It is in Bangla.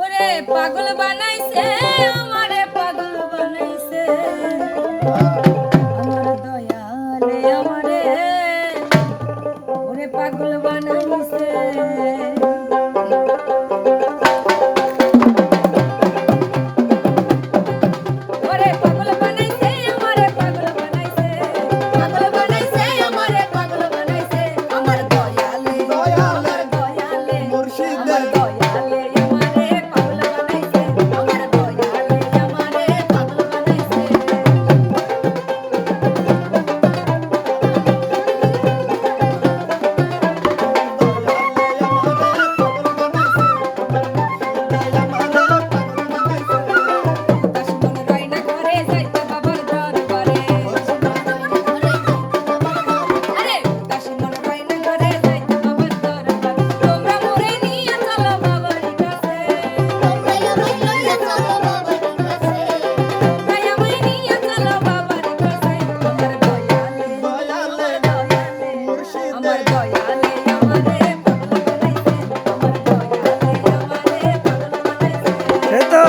ওরে পাগল বানাইছে আমারে পাগল বানাইছে। তো